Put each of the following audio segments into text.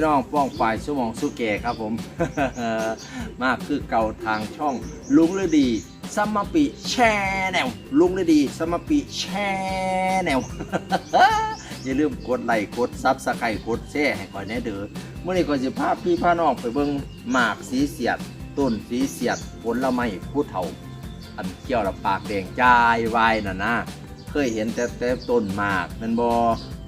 พี่น้องป้องฝ่ายชั่วโมงสุเกะครับผม มากคือเก่าทางช่อง ลุงฤดีสมปิแชแนวลุงฤดีสมปิแชแนวอย่าลืมกดไลค์กดซับสไครต์กดแชร์ให้ก่อนแน่เด้อเมื่อนี้ก็จะพาพี่พาน้องไปเบิ่งหมากสีเสียด ต้นสีเสียดผลละไม้ผู้เฒ่า อันเขี้ยวละปากแดงจายวายน่ะนะ เคยเห็นแต่แต่ต้นหมากแมันบอ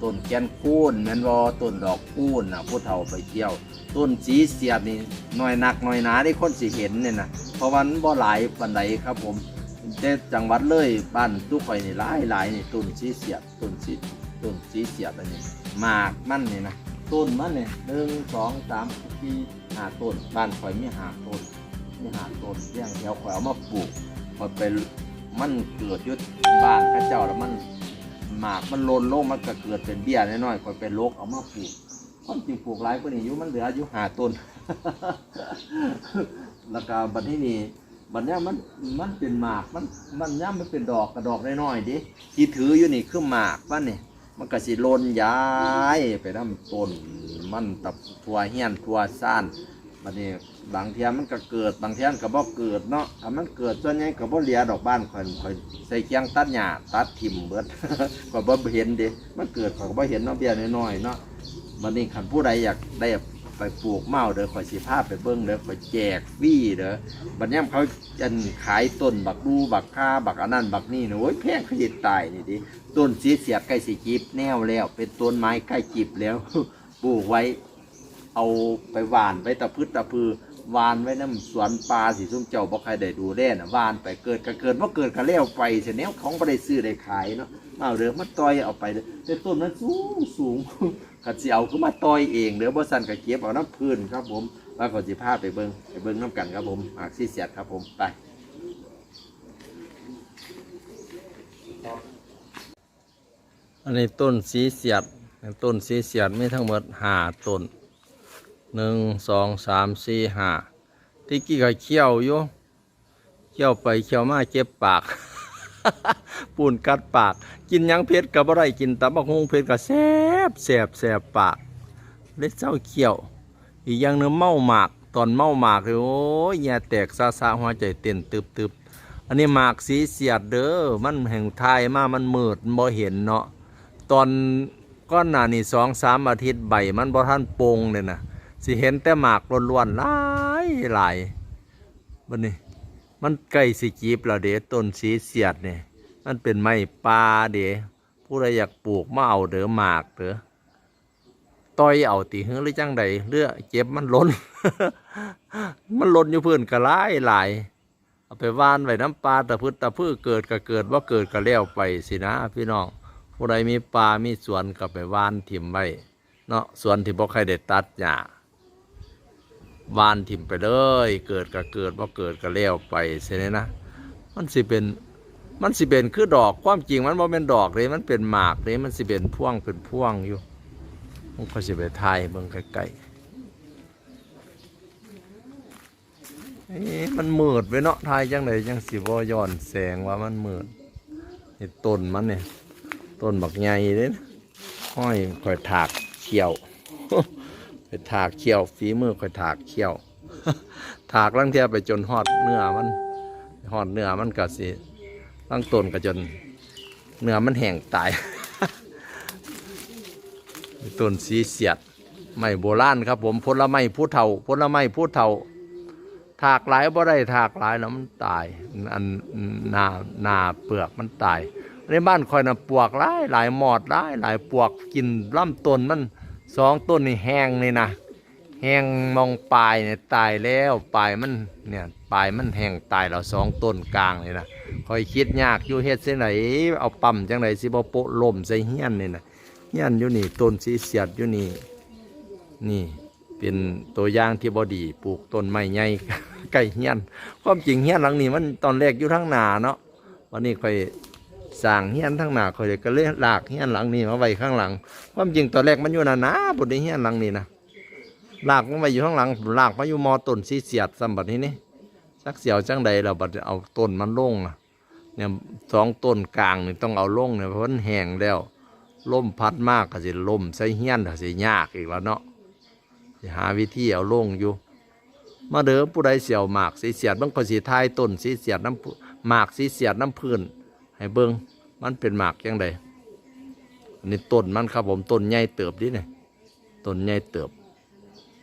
ต้นแกนคูนแมนบอต้นดอกคูนนะผู้เฒ่าไปเที่ยว ต้นสีเสียดนี่น้อยหนักน้อยหนาที่คนสิเห็นเนี่ยนะเพราะวันบ่หลายปันใดครับผมแต่จังหวัดเลยบ้านทุกข่อยนี่หลายหลายนี่ต้นสีเสียดต้นสีต้นสีเสียดอันนี้หมากมันนี่นะต้นมันเนี่ยหนึ่งสองสามสี่ห้าต้นบ้านข่อยมีหาต้นมีหาต้นเลี้ยงแถวข่อยเอามาปลูกข่อยไปมันเกิดยุดบ้านข้าเจ้าแล้วมัน หมากมันหล่นลงมันก็เกิดเป็นเบี้ยน้อยๆก็เป็นโรคเอามาปลูกความจริงปลูกหลายกว่านี้อยู่มันเหลืออยู่หาต้นแล้วก็บัดที่นี่บัดเนี้มันมันเป็นหมากมันมันย่ามมันเป็นดอกกระดอกน้อยๆดิที่ถืออยู่นี่คือหมากมันนี่มันก็สิโลนย้ายไปน้ำต้นมันตับทัวเฮียนทัวซ่าน บัดนี้บางเทียมันก็เกิดบางเทียมันก็บ่เกิดเนาะถ้ามันเกิดส่วนใหญ่ก็บ่เหลียดอกบ้านข่อยข่อยใส่เคียงตัดหญ้าตัดทิ่มเบิด ก็บ่เห็นเดิมันเกิดข่อยก็บ่เห็นเนาะเบี้ยน้อยๆเนาะบัดนี้คันผู้ใดอยากได้ไปปลูกเมาเด้อข่อยสิพาไปเบิ่งเด้อข่อยแจกฟรีเด้อบัดนี้เขาจันขายต้นบักดูบักค่าบักอันนั้นบักนี่นะโอ้ยแพงขยิตายนี่ดิต้นสีเสียดใกล้สิจิบแนวแล้ว เป็นต้นไม้ใกล้จิบแล้วปลูกไว้ เอาไปหวานไปตะพืชตะพือหวานไว้น้ำสวนปลาสีส้มเจ้าบ่ใครได้ดูแลน่ะหวานไปเกิดก็เกิดว่าเกิดก็แล้วไปเสียแนวของบ่ได้ซื้อได้ขายเนาะเอาเด้อมาต่อยเอาไปเด้อแต่ต้นนั้นสูงสูงขัดสิเอาก็มาต่อยเองเด้อบ่สั่นก็เก็บเอาน้ำพื้นครับผมแล้วก็สิพาไปเบิ่งไปเบิ่งน้ำกันครับผมอากสิเสียดครับผมไปอันนี้ต้นสีเสียดต้นสีเสียดไมีทั้งหมดหาต้น หนึ่งสองสามสี่ห้าที่กี้ก็เคี่ยวอยู่เคี่ยวไปเคี่ยวมาเจ็บปาก ปูนกัดปาก กินยังเผ็ดกับอะไรกินตับกฮงเผ็ดกับแสบแสบแสบปากเลยเจ้าเคี่ยว อีกอย่างหนึงเมาหมาก ตอนเมาหมากเลยโอ้ยแย่แตกซาซาหัวใจเต้นตึบตึบอันนี้หมากสีเสียดเด้อมันแห่งไทยมามันมืดมันบ่เห็นเนาะตอนก้อนหนานี่สองสามอาทิตย์ใบมันบ่ท่านโปงเลยนะ สิเห็นแต่หมากล้วนๆหลายหลายบันนี้ มันใกล้สิจีบแล้วเด้ต้นสีเสียดเนี่ยมันเป็นไม้ป่าเด้ผู้ใดอยากปลูกมาเอาเด้อหมากเด้อต้อยเอาตีหึงหรือจังใดเลือเจ็บมันล้น มันล้นอยู่พื้นกระไล่หลายเอาไปว่านไว้น้ำปลาตะพืชตะพืชเกิดก็เกิดว่าเกิดก็แล้วไปสินะ พี่น้องผู้ใดมีป่ามีสวนก็ไปว่านถิ่มไว้เนาะสวนที่บ่ใครได้ตัดหญ้า วานถิ่มไปเลย เกิดก็เกิดบ่เกิดก็แล้วไปเสียนะ มันสิเป็นมันสิเป็นคือดอกความจริงมันบ่เป็นดอกเลยมันเป็นหมากเลยมันสิเป็นพ่วงเป็นพ่วงอยู่มันก็สิไปทายเบิ่งใกล้ๆเอ๊ะมันมืดไว้เนาะทายจังไดจังสิบ่ย้อนแสงว่ามันมืดนี่ต้นมันเนี่ยต้นบักใหญ่เลยนะห้อยคอยถากเขียว ไปถากเขี้ยวฝีมือคอยถากเขี้ยว ถากลังเทียไปจนหอดเนื้อมันหอดเนื้อมันก็สิลังต้นก็จนเนื้อมันแห้งตายต้นสีเสียดไม้โบราณครับ ผมผลไม้ผู้เฒ่าผลไม้ผู้เฒ่า ถากหลายบ่ได้ถากหลายแล้วมันตายอันหนาหนาเปลือกมันตายในบ้านคอยนะปวกหลายหลายหมอดหลายหลายปวกกินลำต้นมัน สองต้นนี่แห้งเลยนะแห้งมองปลายเนี่ยตายแล้วปลายมันเนี่ยปลายมันแห้งตายแล้วสองต้นกลางเลยนะคอยคิดยากอยู่เฮ็ดเส้นไหนเอาปั๊มจังไหนสิบ่โปะลมใส่เฮียนนี่นะเฮียนอยู่นี่ต้นสีเสียดอยู่นี่นี่เป็นตัวอย่างที่บอดีปลูกต้นไม้ใหญ่ใกล้เฮียนความจริงเฮียนหลังนี้มันตอนแรกอยู่ทั้งหนาเนาะวันนี้คอย สร้างเฮียนทั้งหนาคอยก็เลยหลากเฮียนหลังนี้มาไว้ข้างหลัง ความจริงตอนแรกมันอยู่นานาบนในเฮียนหลังนี้นะหลากมันไว้อยู่ข้างหลังหลากมาอยู่มอต้นสีเสียดสมบัตินี้นี่สักเสียวจังใดเราบัดเอาต้นมันลงอะเนี่ยสองต้นกลางนี่ต้องเอาลงเนี่ยเพราะมันแห้งแล้วลมพัดมากก็สิลมใส่เฮียนก็สิยากอีกแล้วเนาะหาวิธีเอาลงอยู่ มาเด้อผู้ใดเสียวหมากสีเสียดบางคนสีทายต้นสีเสียดน้ำหมากสีเสียดน้ำพื้น ให้เบิ่งมันเป็นหมากยังไงอันนี้ต้นมันครับผมต้นใหญ่เติบดิเนี่ยต้นใหญ่เติบ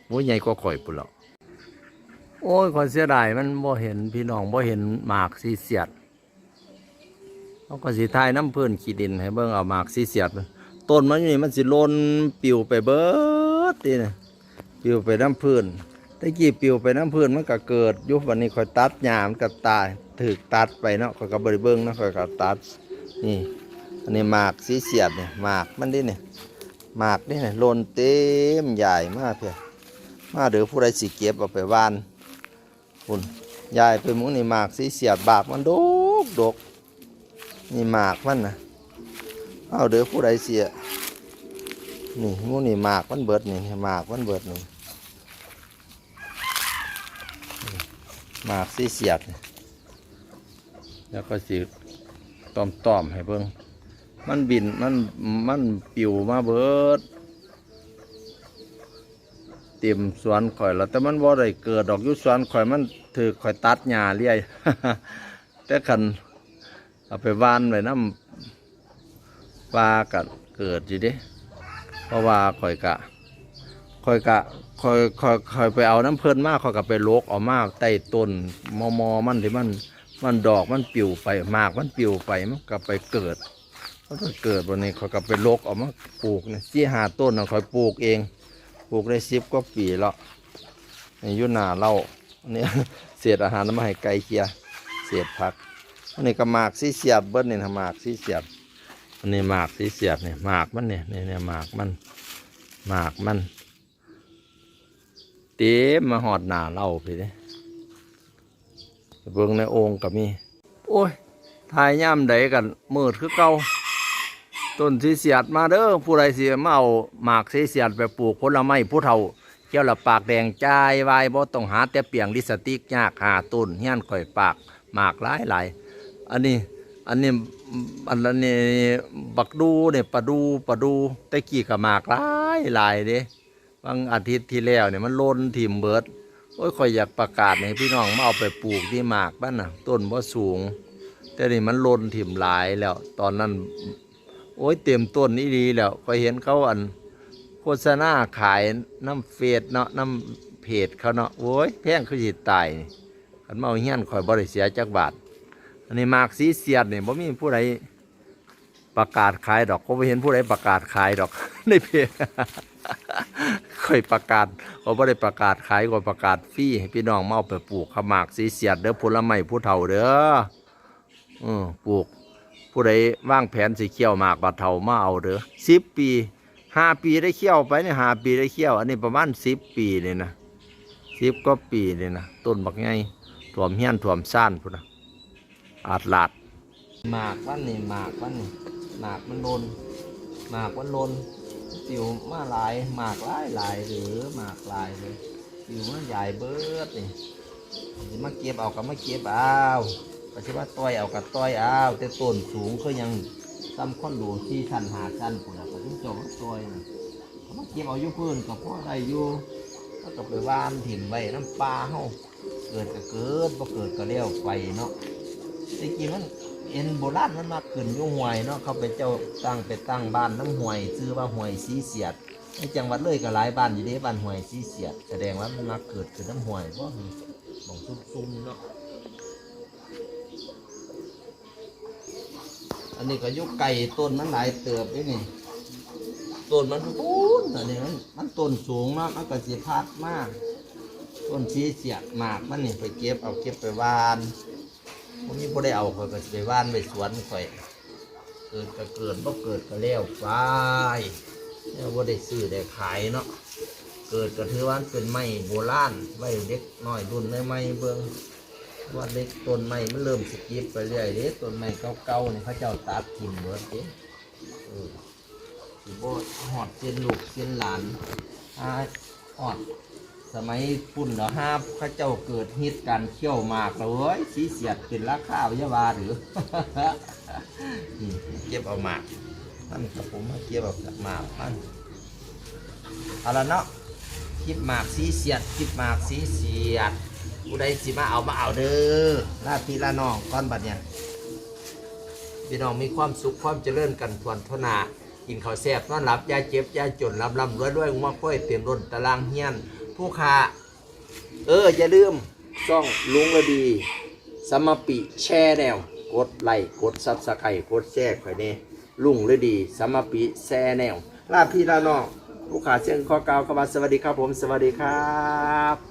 โอ้ยใหญ่กว่าข่อยปุ่นล้วโอ้ยขอยเสียดายมันบ่เห็นพี่น้องบ่เห็นหมากสีเสียดเขาก็สีทายน้ำเพื้นขี้ดินให้เบิ่งเอาหมากสีเสียดต้นมันอยู่นี่มันสิโลนปิวไปเบิดดิเนี่ยปิวไปน้ำเพื้น ตะกี้ปิวไปน้ำพื้นมันก็เกิดยุบวันนี้คอยตัดหยามนก็ตายถึกตัดไปเนาะคอยกับบริเบิ้งเนาะคอยกับตัดนี่อันนี้หมากสีเสียดเนี่ยหมากมันดิเนี่ยหมากนี่เนี่ยโลนเต็มใหญ่มากเพียมาเดี๋ยวผู้ใดสิเก็บเอาไปวานคุณยายไปมุ้งนี่หมากสีเสียดบากมันดกดกนี่หมากมันนะเอาเดี๋ยวผู้ใดเสียนี่มุ้งนี่หมากมันเบิดนี่หมากมันเบิดนี่ หมากสีเสียด แล้วก็สีตอมตอมๆให้เบิ่งมันบินมันมันปิวมาเบิดเต็มสวนข่อยแล้วแต่มันบ่ได้เกิดดอกยุสวนข่อยมันถือข่อยตัดหญ้าเลี้ยแต่คันเอาไปวานไว้น้ำปลากัเกิดอยู่ดิเพราะว่าข่อยกะคอยกะ คอยคอยคอยไปเอาน้ำเพลินมากคอยกะไปโลกเออกมากใต้ต้นมอมอมันที่มันมันดอกมันปิวไปหมากมันปิวไปมันก็ไปเกิดมันก็เกิดวันนี้คอยกะไปโลกเออกมาปลูกเนี่ยสี่หาต้นน่ะคอยปลูกเองปลูกได้สิบกว่าปีแล้วในอยุนาเราอันนี้เศษอาหารน้ำมาให้ไก่เคียเศษผักอันนี้ก็หมากสีเสียบเบิ้ลนี่นะหมากสีเสียบอันนี้หมากสีเสียบเนี่ยหมากมันเนี่ยเนี่ยเนี่ยหมากมันหมากมัน เต็มมาหอดหนาเราไปเลยเบิ่งในโอ่งก็มีโอ้ยทายย่ำใดกันมืดคือเก่าต้นสีเสียดมาเด้อผู้ใดเสียมาเอาหมากสีเสียดไปปลูกผลไม้ผู้เฒ่าเกี่ยวละปากแดงจ่ายวายบ่ต้องหาแต่เปียงลิสติกยากหาต้นเฮียนข่อยปากหมากหลายหลายอันนี้อันนี้อันนี้บักดูเนี่ยปลาดูปลาดูแตะกี้กับหมากหลายหลายเด้ บางอาทิตย์ที่แล้วเนี่ยมันโลนถิ่มเบิด โอ้ยข่อยอยากประกาศให้พี่น้องมาเอาไปปลูกที่หมากบ้านน่ะ ต้นบ่สูง แต่นี่มันโลนถิ่มหลายแล้ว ตอนนั้น โอ้ยเต็มต้นนี่ดีแล้วข่อยเห็นเขาอัน โฆษณาขายน้ำเฟสเนาะน้ำเพจเขาเนาะโอ้ยแพงคือสิตตายนี่คันมาเอาเฮี้ยนข่อยบ่ได้เสียจักบาท อันนี้หมากสีเสียดเนี่ยบ่มีผู้ใด ประกาศขายดอกก็บ่เห็นผู้ใดประกาศขายดอกในเพจค่อยประกาศเขาไม่ได้ประกาศขายก็ประกาศฟรีให้พี่น้องมาเอาไปปลูกขมากสีเสียดเด้อผลไม้ผู้เฒ่าเด้อเออปลูก ผู้ใดว่างแผนสีเขียวหมากบาดเฒ่ามาเอาเด้อสิบปีห้าปีได้เขี้ยวไปเนี่ยห้าปีได้เขี้ยว อันนี้ประมาณสิบปีเนี่ยนะสิบก็ปีเนี่ยนะต้นบักไงถ่วมเฮี้ยนถ่วมซ่านพุ่นนะอาดลาดหมากวันนี่หมากวันนี่ หมากมันลนหมากมันลนติวมาหลายหมากหลายหลายหรือหมากหลายเลยติวมันใหญ่เบิดนี่สิมาเก็บเอากับมาเก็บเอาก็สิว่าต้อยเอากับต้อยเอาแต่ต้นสูงคือยังซ้ำคอนโดที่ชั้นหาชั้นปุ่นอะก็ถึงจบต้อยนะมาเก็บเอาอยู่พื้นกับพ่อได้อยู่ก็ต้องไปว่านถิ่มไว้น้ำปลาเฮาเกิดก็เกิดบ่เกิดก็เลี้ยวไปเนาะจริงๆมัน เอ็นโบราณมันมาขึ้นอยู่ห่วยเนาะเขาไปเจ้าตั้งไปตั้งบ้านน้ำห่วยชื่อว่าห่วยสีเสียดในจังหวัดเลยก็หลายบ้านอยู่ด้บ้านห่วยสีเสียด แสดงว่ามันมาเกิดขึ้นน้ำห่วยเพราะมองซุ่มๆเนาะอันนี้ก็ยุกไก่ต้นมันหลายเติบด้วยนี่ต้นมันปูนอันนี้มันมันต้นสูงมากมันก็สิพัดมาก ต้นสีเสียดหมากมันนี่ไปเก็บเอาเก็บไปวาน ผมมีบ่ได้เอาข่อยก็สิไปว่านไปสวนข่อย เกิดก็เกิดบ่เกิดก็แล้วไปแล้วบ่ได้ซื้อได้ขายเนาะเกิดก็ถือว่ามันเป็นไม้โบราณไว้เด็กน้อยรุ่นใหม่ๆเบิ่งว่าเด็กต้นไม้มันเริ่มสกิปไปเรื่อยเด้ต้นไม้เก่าๆนี่เขาเจ้าตัดทิ่มเบิดเด้เออสิบ่ฮอดเส้นลูกเส้นหลานอ่าฮอด สมัยปุ่นเนาะห้าพระเจ้าเกิดฮิตการเขี่ยวมากเลยสีเสียดเป็นราคาวิาวาหรือ นี่เก็บเอามากท่านกับผมมาเก็บเอาหมากท่านเอาละเนาะคลิปหมากสีเสียดคลิปหมากสีเสียดผู้ใดสิมาเอามาเอาเด้อลาพี่ลาน้องก้อนบัดเนี่ยพี่น้องมีความสุขความเจริญกันทวนทนากินข้าวแซ่บนอนหลับยาเจ็บยาจนลำลำรวยรวยงวค่อยเต็มร้นตารางเฮียน ผู้ค้าเออ อย่าลืมช่องลุงระดี สมปิแชร์แนว กดไลค์กดซับสไครต์กดแชร์ข่อยเน่ลุงระดี สมปิแชร์แนวลาพี่ลาน้องผู้ขาเชียงข้อกล่าวขบาสวัสดีครับผม สวัสดีครับ